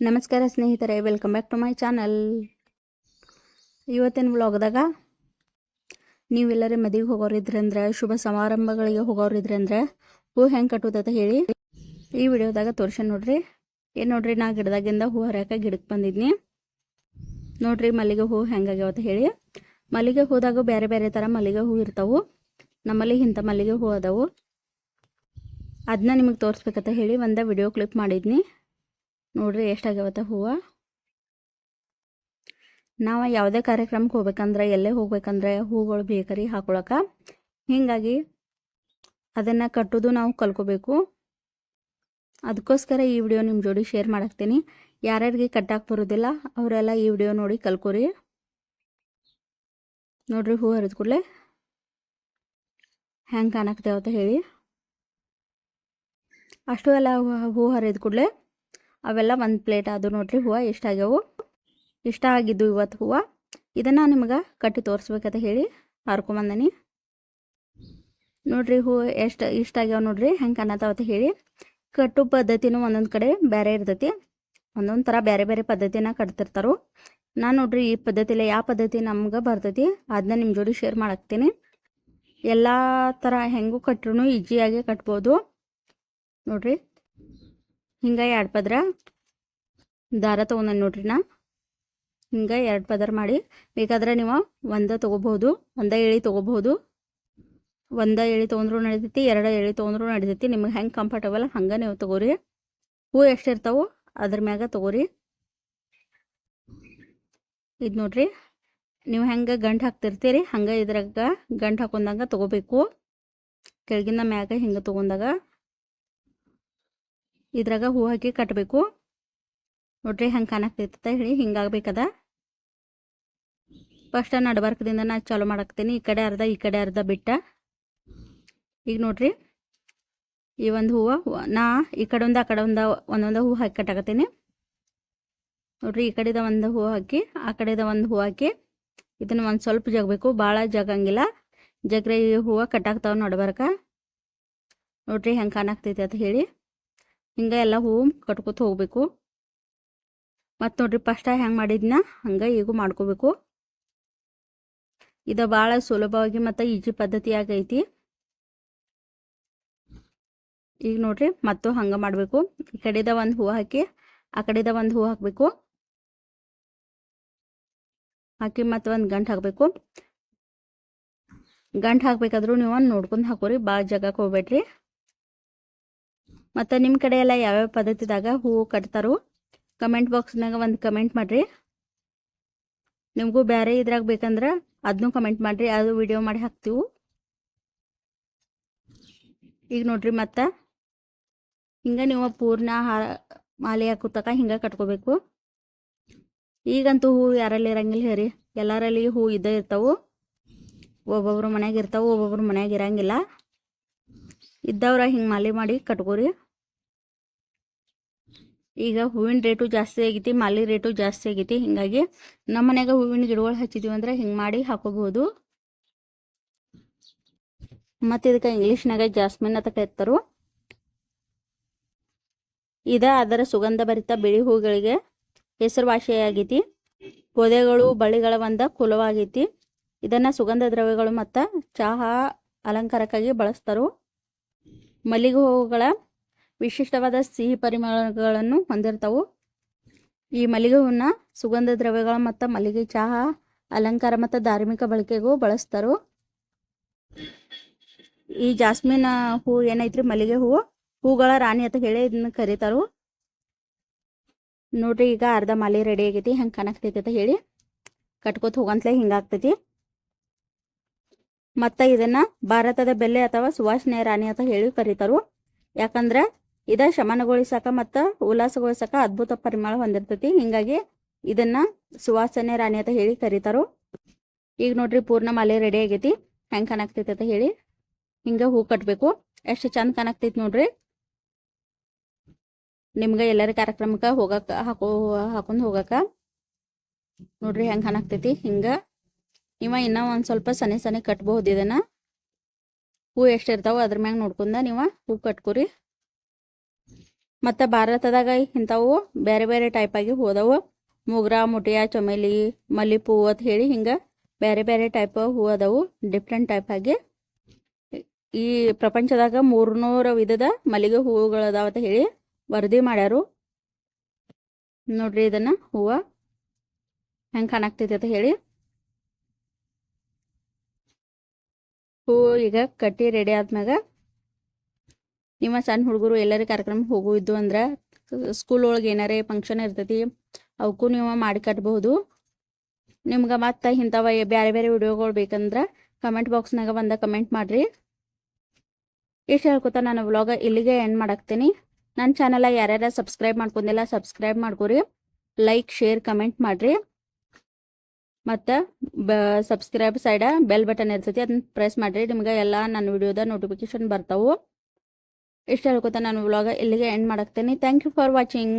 ನಮಸ್ಕಾರ ಸ್ನೇಹಿತರೆ welcome back to my channel ಇವತ್ತಿನ ವ್ಲಾಗ್ದಾಗ ನೀವೆಲ್ಲರೂ ಮದುವೆಗೆ ಹೋಗೋರಿದ್ರಂದ್ರೆ, ಶುಭ ಸಮಾರಂಭಗಳಿಗೆ ಹೋಗೋರಿದ್ರಂದ್ರೆ ಹೂ ಹೆಂಗೆ ಕಟ್ಟುತ್ತಂತ ಹೇಳಿ ಈ ವಿಡಿಯೋದಾಗ ತೋರ್ಸ ನೋಡ್ರಿ. ಏನು ನೋಡ್ರಿ, ನಾ ಗಿಡದಾಗಿಂದ ಹೂ ಹರಿಯಾಕ ಗಿಡಕ್ಕೆ ಬಂದಿದ್ನಿ. ನೋಡ್ರಿ, ಮಲ್ಲಿಗೆ ಹೂ ಅಂತ ಹೇಳಿ. ಮಲ್ಲಿಗೆ ಹೂದಾಗ ಬೇರೆ ಬೇರೆ ಥರ ಮಲ್ಲಿಗೆ ಹೂ ಇರ್ತಾವು. ನಮ್ಮಲ್ಲಿ ಇಂಥ ಮಲ್ಲಿಗೆ ಹೂ ಅದಾವು. ಅದನ್ನ ನಿಮಗೆ ತೋರಿಸ್ಬೇಕಂತ ಹೇಳಿ ಒಂದೇ ವಿಡಿಯೋ ಕ್ಲಿಪ್ ಮಾಡಿದ್ನಿ. ನೋಡ್ರಿ ಎಷ್ಟಾಗ್ಯಾವತ್ತ ಹೂವು? ನಾವು ಯಾವುದೇ ಕಾರ್ಯಕ್ರಮಕ್ಕೆ ಹೋಗ್ಬೇಕಂದ್ರೆ, ಎಲ್ಲೇ ಹೋಗ್ಬೇಕಂದ್ರೆ ಹೂಗಳು ಬೇಕರಿ ಹಾಕೊಳಕ. ಹೀಗಾಗಿ ಅದನ್ನು ಕಟ್ಟೋದು ನಾವು ಕಲ್ಕೋಬೇಕು. ಅದಕ್ಕೋಸ್ಕರ ಈ ವಿಡಿಯೋ ನಿಮ್ಮ ಜೋಡಿ ಶೇರ್ ಮಾಡಾಕ್ತೀನಿ. ಯಾರ್ಯಾರಿಗೆ ಕಟ್ಟಕ್ಕೆ ಬರೋದಿಲ್ಲ, ಅವರೆಲ್ಲ ಈ ವಿಡಿಯೋ ನೋಡಿ ಕಲ್ಕೋರಿ. ನೋಡ್ರಿ ಹೂ ಹರಿದ ಕೂಡಲೇ. ಹೆಂಗೆ ಕಾಣಕ್ತೇವ ಹೇಳಿ. ಅಷ್ಟು ಎಲ್ಲ ಹೂ ಹರಿದ ಕೂಡಲೇ. ಅವೆಲ್ಲ ಒಂದು ಪ್ಲೇಟ್ ಅದು ನೋಡ್ರಿ ಹೂವು ಎಷ್ಟಾಗ್ಯವು? ಇಷ್ಟ ಆಗಿದ್ದು ಇವತ್ತು ಹೂವು? ಇದನ್ನು ನಿಮ್ಗೆ ಕಟ್ಟಿ ತೋರಿಸ್ಬೇಕಂತ ಹೇಳಿ ಹರ್ಕೊಂಬಂದನಿ ನೋಡ್ರಿ ಹೂವು ಎಷ್ಟು ಇಷ್ಟ ಆಗ್ಯಾವ ನೋಡ್ರಿ, ಹೆಂಗೆ ಕಾಣತಾವ ಅಂತ ಹೇಳಿ. ಕಟ್ಟು ಪದ್ಧತಿನೂ ಒಂದೊಂದು ಕಡೆ ಬೇರೆ ಇರ್ತೈತಿ. ಒಂದೊಂದು ಥರ ಬೇರೆ ಬೇರೆ ಪದ್ಧತಿನ ಕಟ್ತಿರ್ತಾರೆ. ನಾನು ನೋಡ್ರಿ ಈ ಪದ್ಧತಿಲಿ ಯಾವ ಪದ್ಧತಿ ನಮ್ಗೆ ಬರ್ತೈತಿ ಅದನ್ನ ನಿಮ್ಮ ಜೋಡಿ ಶೇರ್ ಮಾಡಾಕ್ತೀನಿ. ಎಲ್ಲ ಥರ ಹೆಂಗೂ ಕಟ್ಟರು ಈಜಿಯಾಗಿ ಕಟ್ಬೋದು. ನೋಡ್ರಿ. ಹಿಂಗೆ ಎರಡು ಪದ್ರ. ದಾರ ತೊಗೊಂಡು ನೋಡ್ರಿ ನಾ. ಹಿಂಗೆ ಎರಡು ಪದರ ಮಾಡಿ. ಬೇಕಾದ್ರೆ ನೀವು ಒಂದ ತೊಗೋಬಹುದು, ಒಂದ ಎಳಿ ತೊಗೋಬಹುದು. ಒಂದ ಎಳಿ ತೊಗೊಂಡ್ರು ನಡಿತೈತಿ, ಎರಡು ಎಳಿ ತೊಗೊಂಡ್ರು ನಡಿತೈತಿ. ನಿಮ್ಗೆ ಹೆಂಗೆ ಕಂಫರ್ಟಬಲ್ ಹಂಗೆ ನೀವು ತೊಗೋರಿ. ಹೂ ಎಷ್ಟಿರ್ತಾವು ಅದ್ರ ಮ್ಯಾಗ ತೊಗೋರಿ. ಇದು ನೋಡ್ರಿ, ನೀವು ಹೆಂಗೆ ಗಂಟು ಹಾಕ್ತಿರ್ತೀರಿ, ಹಂಗೆ ಇದ್ರಾಗ ಗಂಟು ಹಾಕೊಂಡಂಗೆ ತೊಗೋಬೇಕು. ಕೆಳಗಿನ ಮ್ಯಾಗ ಹಿಂಗೆ ತೊಗೊಂಡಾಗ ಇದ್ರಾಗ ಹೂ ಹಾಕಿ ಕಟ್ಟಬೇಕು ನೋಡ್ರಿ ಹಂಗೆ ಕಾಣಕ್ತೈತ ಹೇಳಿ, ಹಿಂಗಾಗಬೇಕದ. ಫಸ್ಟ್ ನಡ್ಬಾರ್ಕದಿಂದ ನಾ ಚಾಲೂ ಮಾಡಾಕ್ತೀನಿ ಈ ಕಡೆ ಅರ್ಧ, ಈ ಕಡೆ ಅರ್ಧ ಬಿಟ್ಟ. ಈಗ ನೋಡ್ರಿ, ಈ ಒಂದು ಹೂವು, ನಾ ಈ ಕಡೆ ಒಂದು ಆ ಕಡೆ ಒಂದು ಒಂದೊಂದು ಹೂವು ಹಾಕಿ ಕಟ್ಟಾಕತ್ತೀನಿ. ನೋಡ್ರಿ, ಈ ಕಡೆದ ಒಂದು ಹೂವು ಹಾಕಿ, ಆ ಕಡೆದ ಒಂದು ಹೂವು ಹಾಕಿ, ಇದನ್ನು ಒಂದು ಸ್ವಲ್ಪ ಜಗಬೇಕು ಭಾಳ ಜಗಂಗಿಲ್ಲ. ಜಗ್ರೆ ಈ ಹೂವು ಕಟ್ಟಾಕ್ತಾವ ನೋಡ್ಬಾರ್ಕ. ನೋಡ್ರಿ ಹೆಂಗೆ ಕಾಣಾಕ್ತೈತಿ ಅಂತ ಹೇಳಿ. ಹಿಂಗೆ ಎಲ್ಲ ಹೂವು ಕಟ್ಕೊತ ಹೋಗಬೇಕು. ಮತ್ತು ನೋಡ್ರಿ ಫಸ್ಟ್ ಹೆಂಗೆ ಮಾಡಿದ್ನ ಹಂಗೆ ಈಗೂ ಮಾಡ್ಕೋಬೇಕು. ಇದು ಭಾಳ ಸುಲಭವಾಗಿ ಮತ್ತು ಈಜಿ ಪದ್ಧತಿ ಆಗೈತಿ. ಈಗ ನೋಡ್ರಿ ಮತ್ತು ಹಂಗೆ ಮಾಡಬೇಕು. ಈ ಕಡೆದ ಒಂದು ಹೂ ಹಾಕಿ, ಆ ಕಡೆದ ಒಂದು ಹೂ ಹಾಕಬೇಕು. ಹಾಕಿ ಮತ್ತು ಒಂದು ಗಂಟು ಹಾಕಬೇಕು. ಗಂಟು ಹಾಕಬೇಕಾದ್ರೂ ನೀವು ಒಂದು ನೋಡ್ಕೊಂಡು ಹಾಕೋರಿ ಭಾಳ ಜಾಗಕ್ಕೆ ಹೋಗ್ಬೇಡ್ರಿ. ಮತ್ತು ನಿಮ್ಮ ಕಡೆ ಎಲ್ಲ ಯಾವ್ಯಾವ ಪದ್ಧತಿದಾಗ ಹೂವು ಕಟ್ತಾರೋ? ಕಮೆಂಟ್ ಬಾಕ್ಸ್ನಾಗ ಒಂದು ಕಮೆಂಟ್ ಮಾಡಿರಿ. ನಿಮಗೂ ಬೇರೆ ಇದ್ರಾಗ ಬೇಕಂದ್ರೆ ಅದನ್ನೂ ಕಮೆಂಟ್ ಮಾಡಿರಿ, ಅದು ವಿಡಿಯೋ ಮಾಡಿ ಹಾಕ್ತೀವಿ. ಈಗ ನೋಡ್ರಿ ಮತ್ತು. ಹಿಂಗೆ ನೀವು ಪೂರ್ಣ ಹಾ, ಮಾಲೆ ಹಾಕುತ್ತಕ ಹಿಂಗೆ ಕಟ್ಕೋಬೇಕು. ಈಗಂತೂ ಹೂವು ಯಾರಲ್ಲಿ ಇರಂಗಿಲ್ಲ ಹೇರಿ ಎಲ್ಲರಲ್ಲಿ ಹೂವು ಇದ್ದೇ ಇರ್ತಾವೆ. ಒಬ್ಬೊಬ್ರು ಮನೆಯಾಗಿರ್ತಾವೆ ಒಬ್ಬೊಬ್ರು ಮನ್ಯಾಗ ಇರಂಗಿಲ್ಲ. ಇದ್ದವ್ರ ಹಿಂಗೆ ಮಾಲೆ ಮಾಡಿ ಕಟ್ಕೋರಿ. ಈಗ ಹೂವಿನ ರೇಟು ಜಾಸ್ತಿ ಆಗೈತಿ, ಮಾಲಿ ರೇಟು ಜಾಸ್ತಿ ಆಗೈತಿ. ಹಿಂಗಾಗಿ ನಮ್ಮ ಮನೆಯಾಗ ಹೂವಿನ ಗಿಡಗಳು ಹಚ್ಚಿದೀವಿ ಅಂದ್ರೆ ಹಿಂಗೆ ಮಾಡಿ ಹಾಕೋಬಹುದು. ಮತ್ತು ಇದಕ್ಕೆ ಇಂಗ್ಲೀಷ್ನಾಗ ಜಾಸ್ಮಿನ್ ಅಂತ ಕರೀತಾರು. ಇದ ಅದರ ಸುಗಂಧ ಭರಿತ ಬಿಳಿ ಹೂಗಳಿಗೆ ಹೆಸರುವಾಸಿಯಾಗೈತಿ ಪೊದೆಗಳು ಬಳ್ಳಿಗಳ ಒಂದ ಕುಲವಾಗೈತಿ. ಇದನ್ನ ಸುಗಂಧ ದ್ರವ್ಯಗಳು ಮತ್ತು ಚಹಾ ಅಲಂಕಾರಕ್ಕಾಗಿ ಬಳಸ್ತಾರು. ಮಲ್ಲಿಗೆ ಹೂವುಗಳ ವಿಶಿಷ್ಟವಾದ ಸಿಹಿ ಪರಿಮಳಗಳನ್ನು ಹೊಂದಿರ್ತಾವು. ಈ ಮಲ್ಲಿಗೆ ಹೂವನ್ನ ಸುಗಂಧ ದ್ರವ್ಯಗಳು ಮತ್ತು ಮಲ್ಲಿಗೆ ಚಹಾ, ಅಲಂಕಾರ ಮತ್ತು ಧಾರ್ಮಿಕ ಬಳಕೆಗೂ ಬಳಸ್ತಾರು. ಈ ಜಾಸ್ಮಿನ್ ಹೂ ಏನೈತ್ರಿ? ಮಲ್ಲಿಗೆ ಹೂವು. ಹೂಗಳ ರಾಣಿ ಅಂತ ಹೇಳಿ ಇದನ್ನ ಕರೀತಾರು. ನೋಡ್ರಿ, ಈಗ ಅರ್ಧ ಮಾಲೆ ರೆಡಿ ಆಗೈತಿ, ಹೆಂಗೆ ಕಾಣಕ್ತೈತಿ ಅಂತ ಹೇಳಿ. ಕಟ್ಕೋತ ಹೋಗಂತಲೇ ಹಿಂಗಾಗ್ತೈತಿ ಮತ್ತು ಇದನ್ನ ಭಾರತದ ಬೆಲೆ ಅಥವಾ ಸುವಾಸನೆ ರಾಣಿ ಅಂತ ಹೇಳಿ ಕರೀತಾರು. ಯಾಕಂದ್ರೆ ಇದ ಶಮನಗೊಳಿಸಕ ಮತ್ತು ಉಲ್ಲಾಸಗೊಳಿಸಕ ಅದ್ಭುತ ಪರಿಮಳ ಹೊಂದಿರ್ತೈತಿ. ಹಿಂಗಾಗಿ ಇದನ್ನ ಸುವಾಸನೆ ರಾಣಿ ಅಂತ ಹೇಳಿ ಕರೀತಾರು. ಈಗ ನೋಡ್ರಿ ಪೂರ್ಣ ಮಾಲೆ ರೆಡಿ ಆಗೈತಿ. ಹೆಂಗ್ ಕಾಣಕ್ತೈತಿ ಅಂತ ಹೇಳಿ. ಹಿಂಗ ಹೂ ಕಟ್ಬೇಕು. ಎಷ್ಟು ಚಂದ ಕಾಣಕ್ತೈತಿ ನೋಡ್ರಿ. ನಿಮ್ಗೆ ಎಲ್ಲರ ಕಾರ್ಯಕ್ರಮಕ್ಕೆ ಹೋಗಾಕ ಹಾಕೋ ಹಾಕೊಂಡು ಹೋಗಾಕ. ನೋಡ್ರಿ ಹೆಂಗ್ ಕಾಣಕ್ತೈತಿ. ಹಿಂಗ ಇವ ಇನ್ನ ಒಂದ್ ಸ್ವಲ್ಪ ಸನಿ ಸನಿ ಕಟ್ಬಹುದು ಇದನ್ನ. ಹೂ ಎಷ್ಟಿರ್ತಾವ ಅದ್ರ ಮ್ಯಾಗ ನೋಡ್ಕೊಂಡ ನೀವ ಹೂ ಕಟ್ಕೊರಿ. ಮತ್ತು ಭಾರತದಾಗ ಇಂಥವು ಬೇರೆ ಬೇರೆ ಟೈಪಾಗಿ ಹೋದವು. ಮುಗ್ರ, ಮುಟಿಯ, ಚಮೇಲಿ, ಮಲ್ಲಿಪೂ ಅಂತ ಹೇಳಿ ಹಿಂಗೆ ಬೇರೆ ಬೇರೆ ಟೈಪ್ ಹೂ ಅದಾವು ಡಿಫ್ರೆಂಟ್ ಟೈಪ್ ಆಗಿ. ಈ ಪ್ರಪಂಚದಾಗ ಮೂರ್ನೂರು ವಿಧದ ಮಲ್ಲಿಗೆ ಹೂವುಗಳು ಅದಾವ ಅಂತ ಹೇಳಿ ವರದಿ ಮಾಡ್ಯಾರು. ನೋಡ್ರಿ ಇದನ್ನ ಹೂವು ಹೆಂಗೆ ಕಾಣಾಕ್ತೈತಿ ಅಂತ ಹೇಳಿ. ಹೂವು ಈಗ ಕಟ್ಟಿ ರೆಡಿ ಆದ್ಮ್ಯಾಗ ನಿಮ್ಮ ಸಣ್ಣ ಹುಡುಗರು ಎಲ್ಲರ ಕಾರ್ಯಕ್ರಮ ಹೋಗುವಿದ್ದು ಅಂದ್ರೆ ಸ್ಕೂಲ್ ಒಳಗೆ ಏನಾರೇ ಫಂಕ್ಷನ್ ಇರ್ತೈತಿ ಅವಕ್ಕೂ ನೀವು ಮಾಡಿ ಕಟ್ಟಬಹುದು ನಿಮ್ಗೆ ಮತ್ತೆ ಇಂಥವ ಬೇರೆ ಬೇರೆ ವಿಡಿಯೋಗಳು ಬೇಕಂದ್ರೆ ಕಮೆಂಟ್ ಬಾಕ್ಸ್ನಾಗ ಬಂದ ಕಮೆಂಟ್ ಮಾಡಿರಿ. ಇಷ್ಟು ಹೇಳ್ಕೊತ ನಾನು ವ್ಲಾಗ ಇಲ್ಲಿಗೆ ಎಂಡ್ ಮಾಡಾಕ್ತೀನಿ. ನನ್ನ ಚಾನಲ ಯಾರ್ಯಾರ ಸಬ್ಸ್ಕ್ರೈಬ್ ಮಾಡ್ಕೊಂಡಿಲ್ಲ ಸಬ್ಸ್ಕ್ರೈಬ್ ಮಾಡ್ಕೊರಿ. ಲೈಕ್ ಶೇರ್ ಕಮೆಂಟ್ ಮಾಡಿರಿ. ಮತ್ತು ಬ ಸಬ್ಸ್ಕ್ರೈಬ್ ಸೈಡ ಬೆಲ್ ಬಟನ್ ಇರ್ತೈತಿ, ಅದನ್ನ ಪ್ರೆಸ್ ಮಾಡಿರಿ. ನಿಮ್ಗೆ ಎಲ್ಲ ನನ್ನ ವಿಡಿಯೋದ ನೋಟಿಫಿಕೇಶನ್ ಬರ್ತಾವೆ. ಇಷ್ಟು ಹೇಳ್ಕೊತ ನಾನು ವ್ಲಾಗ ಇಲ್ಲಿಗೆ end ಮಾಡಾಕ್ತೀನಿ. Thank you for watching